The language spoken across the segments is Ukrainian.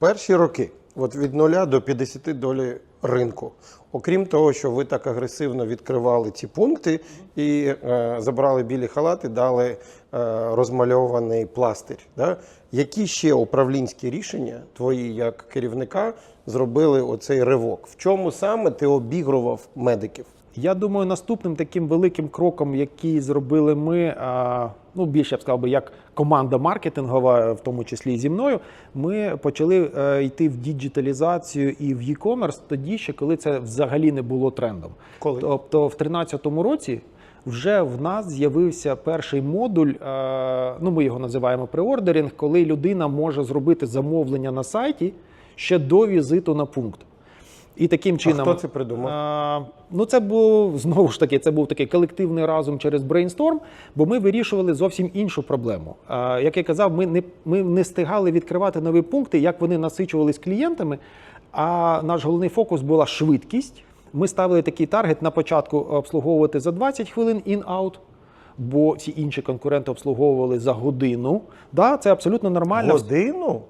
Перші роки, от від 0 до 50 долі ринку. Окрім того, що ви так агресивно відкривали ці пункти і е, забрали білі халати, дали е, розмальований пластир. Да? Які ще управлінські рішення твої як керівника зробили оцей ривок? В чому саме ти обігрував медиків? Я думаю, наступним таким великим кроком, який зробили ми, ну більше я б сказав би, як команда маркетингова, в тому числі і зі мною, ми почали е, йти в діджиталізацію і в e-commerce тоді ще, коли це взагалі не було трендом. Коли? Тобто, в 2013 році вже в нас з'явився перший модуль, е, ну ми його називаємо преордерінг, коли людина може зробити замовлення на сайті ще до візиту на пункт. І таким чином хто це придумав? А, ну, це був знову ж таки, це був такий колективний разум через брейнсторм, бо ми вирішували зовсім іншу проблему. А, як я казав, ми не, ми не встигали відкривати нові пункти, як вони насичувались клієнтами. А наш головний фокус була швидкість. Ми ставили такий таргет на початку обслуговувати за 20 хвилин in-out, бо всі інші конкуренти обслуговували за годину. Да, це абсолютно нормально. Годину?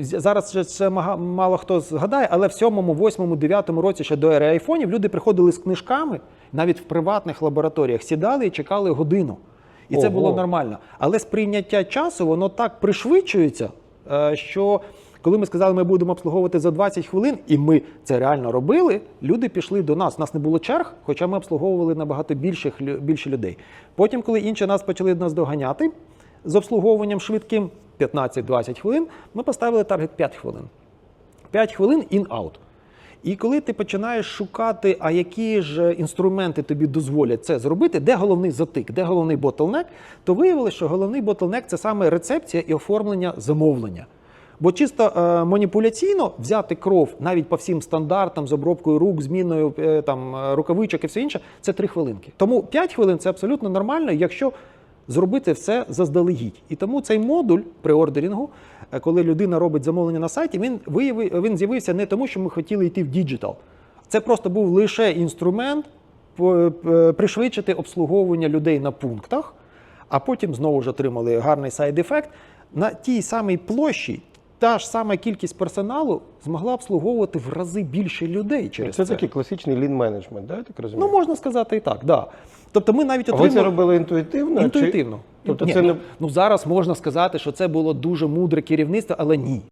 Зараз ще це мало хто згадає, але в сьомому, восьмому, дев'ятому році ще до ери айфонів люди приходили з книжками, навіть в приватних лабораторіях сідали і чекали годину. І це було нормально. Але сприйняття часу воно так пришвидшується, е, що коли ми сказали, ми будемо обслуговувати за 20 хвилин, і ми це реально робили, люди пішли до нас. У нас не було черг, хоча ми обслуговували набагато більших, більше людей. Потім, коли інші нас почали нас доганяти з обслуговуванням швидким 15-20 хвилин, ми поставили таргет 5 хвилин. 5 хвилин in-out. І коли ти починаєш шукати, а які ж інструменти тобі дозволять це зробити, де головний затик, де головний ботлнек, то виявилося, що головний ботлнек це саме рецепція і оформлення замовлення. Бо чисто е, маніпуляційно взяти кров навіть по всім стандартам з обробкою рук, зміною е, там е, рукавичок і все інше, це 3 хвилинки. Тому 5 хвилин це абсолютно нормально, якщо зробити все заздалегідь. І тому цей модуль при ордерінгу, е, коли людина робить замовлення на сайті, він виявив, він з'явився не тому, що ми хотіли йти в діджитал. Це просто був лише інструмент е, пришвидшити обслуговування людей на пунктах, а потім знову ж отримали гарний сайд-ефект. На тій самій площі та ж сама кількість персоналу змогла обслуговувати в рази більше людей через Це це. такий класичний лін менеджмент, да, я так розумію? Ну, можна сказати і так, да. Тобто ми навіть а ви отримали... це робили інтуїтивно? Інтуїтивно. Чи... Тобто Ні, це ну, не ну зараз можна сказати, що це було дуже мудре керівництво, але ні.